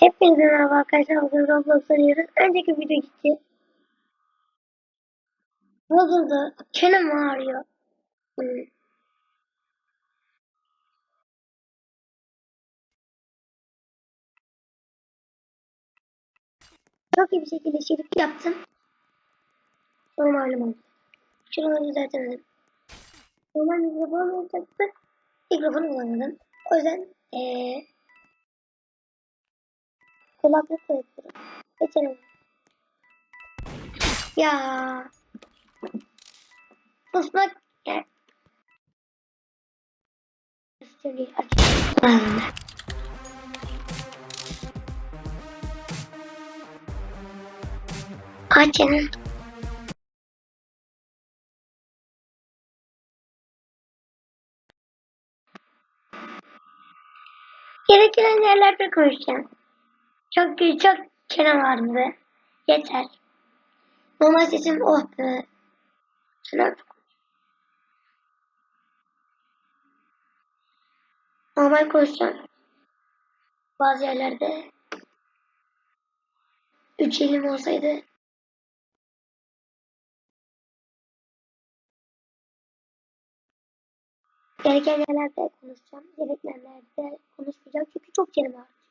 Hepinize merhaba arkadaşlar. Bugün Roblox oynuyoruz. Önceki video gitti. Bozuldu. Çenem ağrıyor. Hmm. Çok iyi bir şekilde şerit yaptım. Normalim oldu. Şuraları düzeltemedim. Normal mikrofon olacaktı. Mikrofonu kullanmadım. O yüzden ee, kulaklık koyuyorum. Geçelim. Ya. Ya. Sesleri açayım. Açın. Gereken yerlerde konuşacağım. Çok çok çenem vardı. Yeter. Normal sesim oh be. Şuna normal konuşacağım. Bazı yerlerde üç elim olsaydı gereken yerlerde konuşacağım. Gereken yerlerde konuşmayacağım. Çünkü çok çenem var.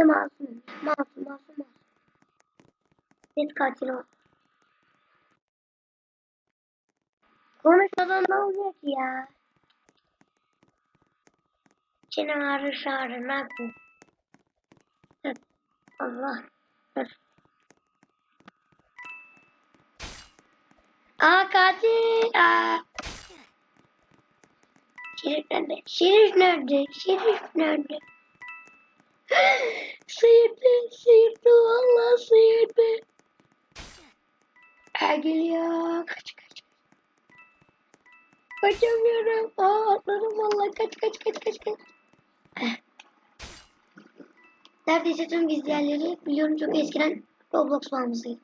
Ve masum. Masum, masum, masum. Net katil o. Konuşmadan ne ki ya? Çene ağrı şağrı ne yapayım? Allah. Dur. Aa katil. Aa. Şerif nerede? Şerif nerede? Şerif nerede? sıyırdı, sıyırdı, valla sıyırdı. Aa, geliyor. Kaç, kaç. Kaçamıyorum. Aa, atladım valla. Kaç, kaç, kaç, kaç, kaç. Eh. Neredeyse tüm gizli yerleri biliyorum çok eskiden Roblox bağımlısıydım.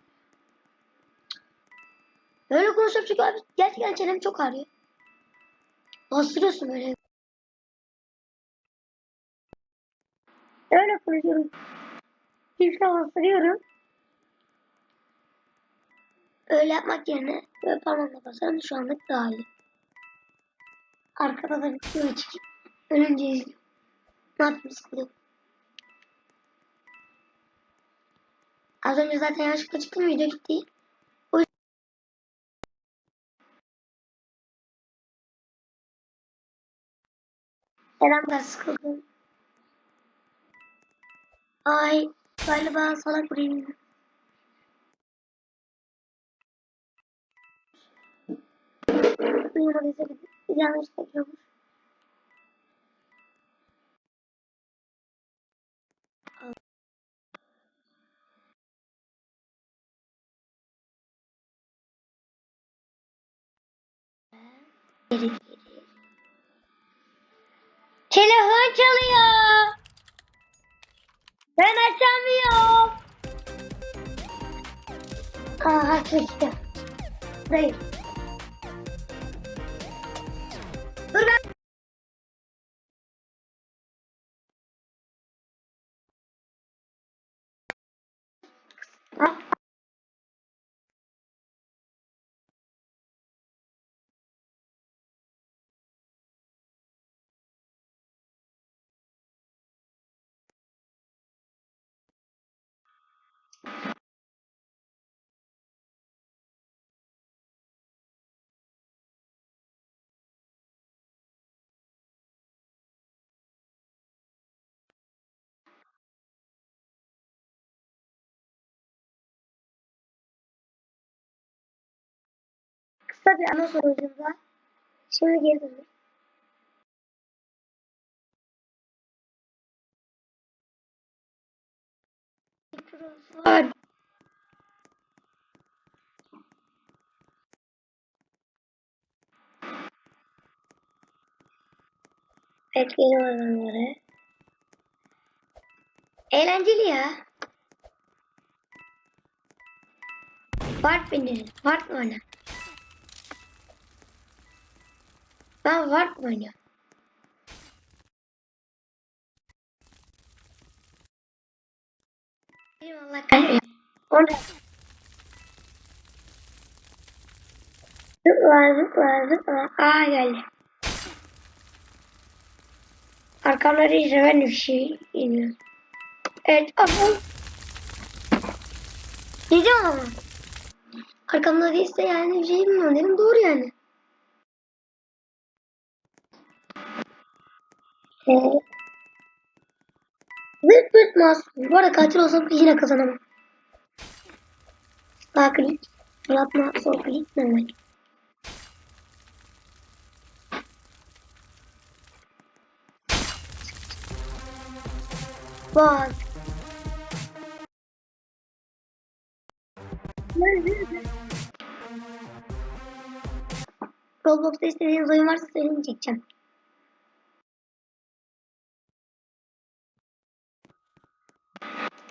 Böyle konuşuyorum çünkü abi gerçekten çenem çok ağrıyor. Bastırıyorsun böyle. Öyle konuşuyorum. Kimse bastırıyorum. Öyle yapmak yerine böyle parmakla basarım şu anlık daha iyi. Arkada da video açık. Önünce izliyorum. Ne yapayım sıkılıyorum. Az önce zaten yanlışlıkla çıktım video gitti. O Neden ben sıkıldım? Ay galiba salak burayı. Duymadıysa bir yanlış geri. Telefon çalıyor. Ben açamıyorum. Aha sıçtı. Değil. Dur ben. Bir ana sonucunda. Şimdi geri dönüyorum. Var. Evet geliyorum oraya. Eğlenceli ya. Bart beni. Bart mı Ben mı oynuyorum? Benim Allah kahretsin. Orada. Zıpla zıpla zıpla. Aa geldi. Ben de bir şey iniyorum. Evet ama. Diyeceğim ama. Arkamda değilse yani bir şey bilmiyorum dedim doğru yani. Ee, Zırt pırt masum. Bu arada katil olsam yine kazanamam. Sağ klik. Fırlatma. Sol klik. Normal. Bak. Roblox'ta istediğiniz oyun varsa söyleyin çekeceğim.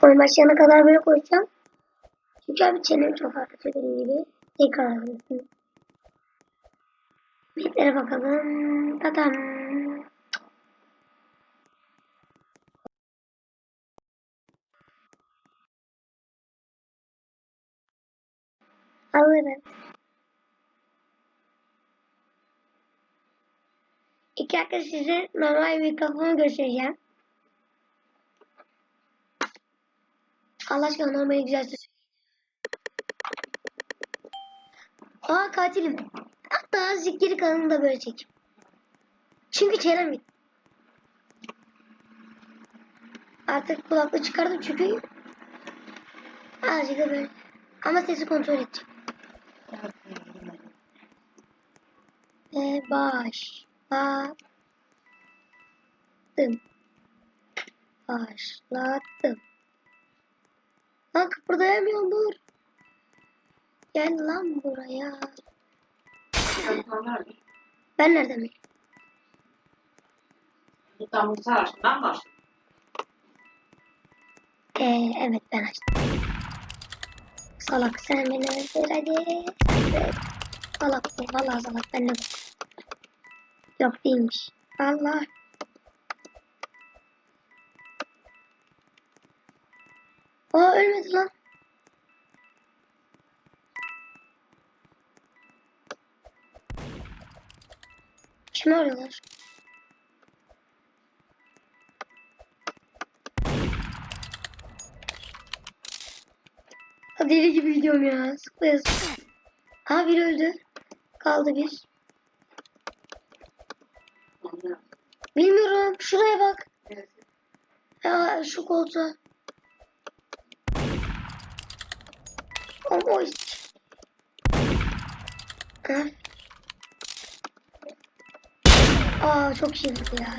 Oyun başlayana kadar böyle koyacağım. Çünkü abi çenem çok artık dediğim gibi. Tekrar arkadaşım. Bitlere bakalım. Tadam. Alırım. İki dakika size normal mikrofonu göstereceğim. Allah aşkına normal güzel söz. Aa katilim. Hatta azıcık geri kalanını da böyle çek. Çünkü çenem bitti. Artık kulaklığı çıkardım çünkü azıcık da böyle. Ama sesi kontrol edeceğim. Ve başlattım. Başlattım. Lan kıpırdayamıyorum dur. Gel lan buraya. Ben nereden bileyim? İstanbul Savaşı'ndan başladı. Ee, evet ben açtım. Salak sen beni öldür hadi. Salak bu. Valla salak ben de Yok değilmiş. Allah. Aa ölmedi lan. Kimi arıyorlar? Ha, Deli gibi gidiyorum ya. Sıkla sıkla. Ha biri öldü. Kaldı bir. Bilmiyorum. Şuraya bak. Ya şu koltuğa. İşte. Ha? Aa çok şey ya.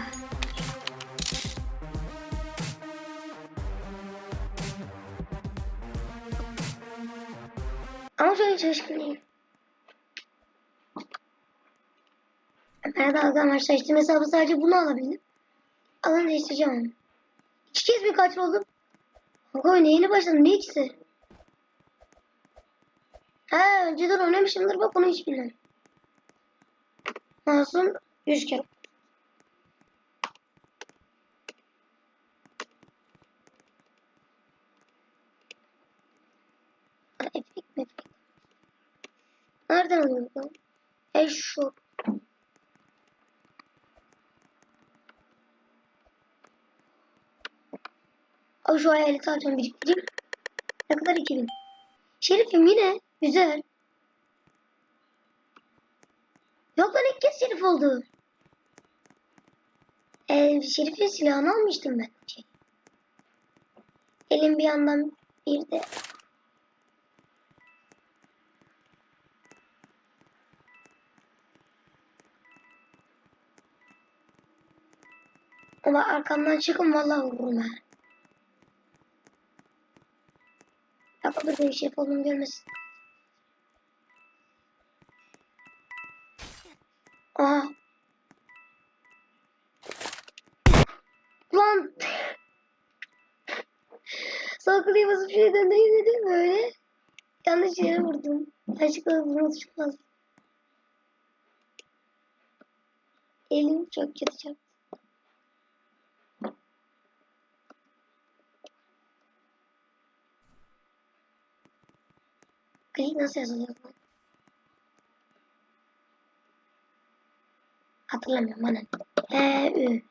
Ama şöyle şaşkın değilim. Ben dalga amaçlı açtım hesabı sadece bunu alabildim. Alın değiştireceğim onu. İki kez mi katil oldum? Kanka oyuna yeni başladım. Ne ikisi? Ha önceden oynamışımdır bak bunu hiç bilmem. Masum 100 kere. Ha, Epik mi? Nereden alıyoruz lan? E şu. Abi şu hayaleti alacağım biriktireyim. Ne kadar 2000? Şerifim yine. Güzel. Yok lan ilk kez şerif oldu. Ee, şerifin silahını almıştım ben. Şey. Elim bir yandan bir de Ama arkamdan çıkın vallahi vururum ha. Yapılır bir şey olduğunu görmesin. Aha. Lan. Saklayı basıp şeyden değmedim böyle. Yanlış yere vurdum. Açıkla vurma çıkmaz. Elim çok kötü çok. Klik nasıl yazılıyor Hatırlamıyorum bana. E, Ü.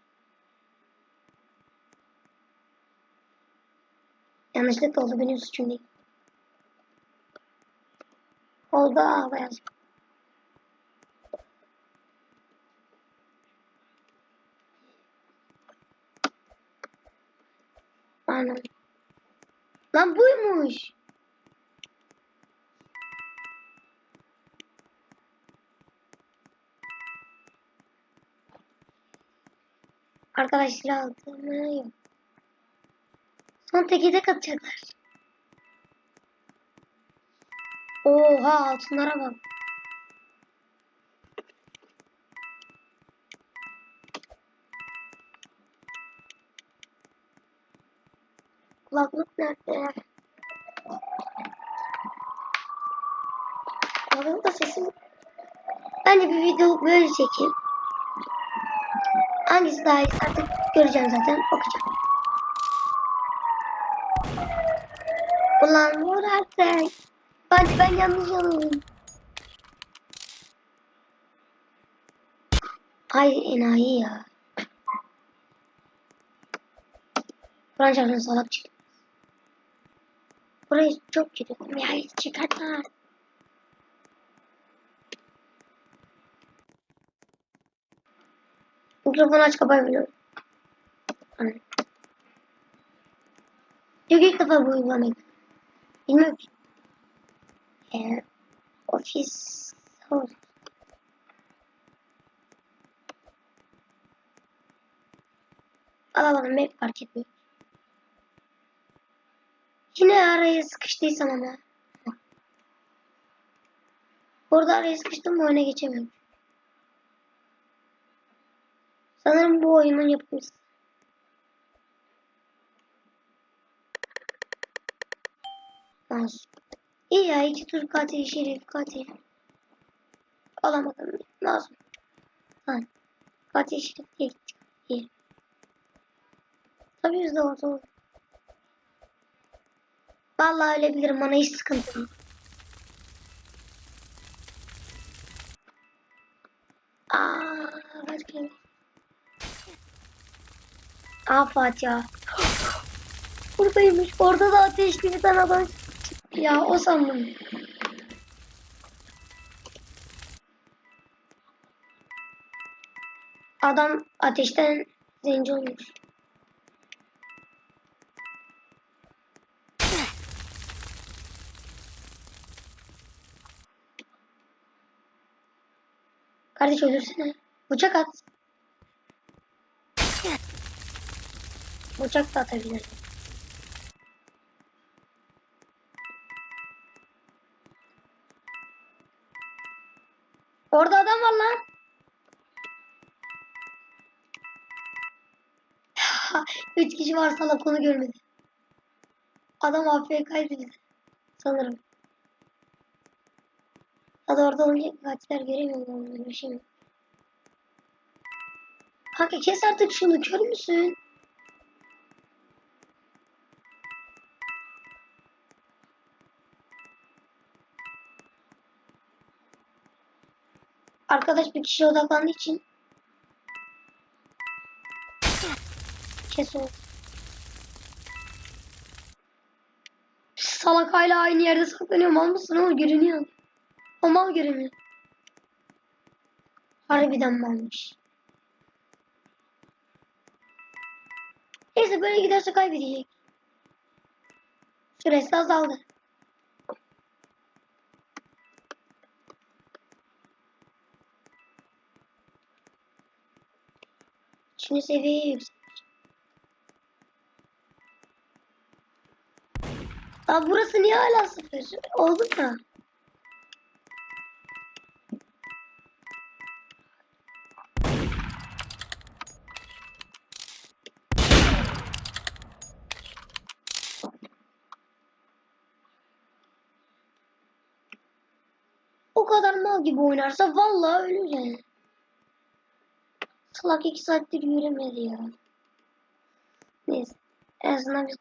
Yanlışlıkla oldu benim suçum değil. Oldu ağla yaz. Anam. Lan buymuş. Arkadaşlar aldığımı yok. Son teki de katacaklar. Oha altınlara bak. Kulaklık nerede? Kulaklık da sesim. Bence bir videoluk böyle çekeyim. Hangisi daha iyi artık göreceğim zaten. Bakacağım. Ulan vur artık. Bence ben yanlış anladım. Ay enayi ya. Kur'an çarpsın salak çıktı. Burayı çok kötü. Ya hiç çıkartma. Mikrofonu aç kapayabiliyorum. Anne. Yok ilk defa bu uygulamayı. Bilmiyorum ki. Ee, ofis olur. Alalım map fark etmiyor. Yine araya sıkıştıysam ama. Orada araya sıkıştım mı oyuna geçemiyorum. Sanırım bu oyunun yapımcısı. Masum. İyi ya iki tur katil şerif katil. Alamadım. Masum. Ha. Katil şerif değil. İyi. Tabii yüzde olur. Vallahi ölebilirim bana hiç sıkıntı yok. Aa, kaç kere? Aa Fatih Buradaymış. Orada da ateşli bir adam ya. O sandım. Adam ateşten zenci olmuş. Kardeş ölürsene. Bıçak at. Bıçak da atabilirim. Orada adam var lan. Üç kişi var salak onu görmedi. Adam AFK'ydı bize. Sanırım. Ya da orada olunca kaçlar göremiyorum onları şimdi. Kanka kes artık şunu kör müsün? Arkadaş bir kişiye odaklandığı için kes onu. Salak hala aynı yerde saklanıyor mal mısın ama görünüyor. O mal görünüyor. Harbiden malmış. Neyse böyle giderse kaybedecek. Süresi azaldı. Şimdi seviyeyi yükseltmiş. Aa burası niye hala sıfır? Oldu mu? O kadar mal gibi oynarsa vallahi ölür yani. Salak iki saattir yürümedi ya. Neyse. En azından biz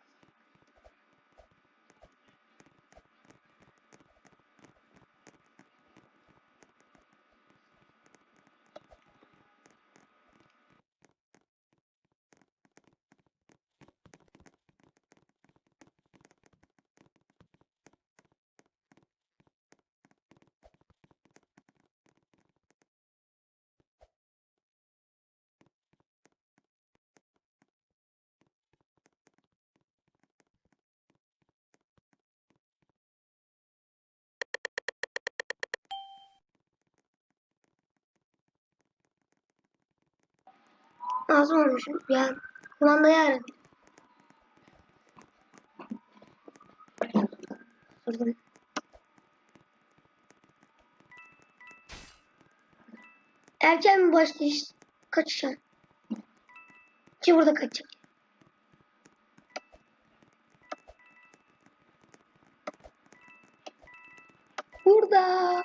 Ağzım olmuşum. Ya kumandayı aradım. Durdum. Erken mi başlayış kaçışa? Ki burada kaçacak. Burada.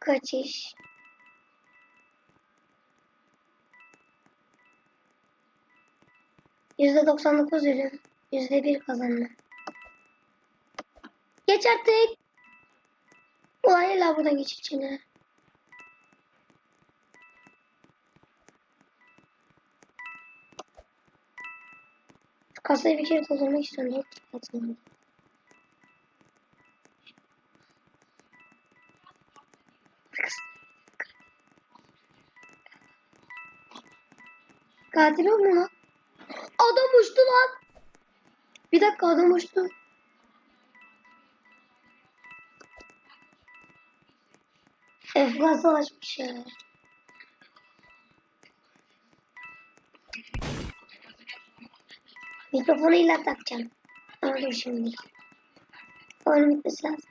Kaçış. Yüzde doksan dokuz ürün. Yüzde bir kazanma. Geç artık. Ulan illa buradan geç içine. Şu kasayı bir kere doldurmak istiyorum. Dört katını. Katil olma. Adam uçtu lan. Bir dakika adam uçtu. Efgan savaşmış ya. Mikrofonu illa takacağım. Dur şimdi. Oyunun bitmesi lazım.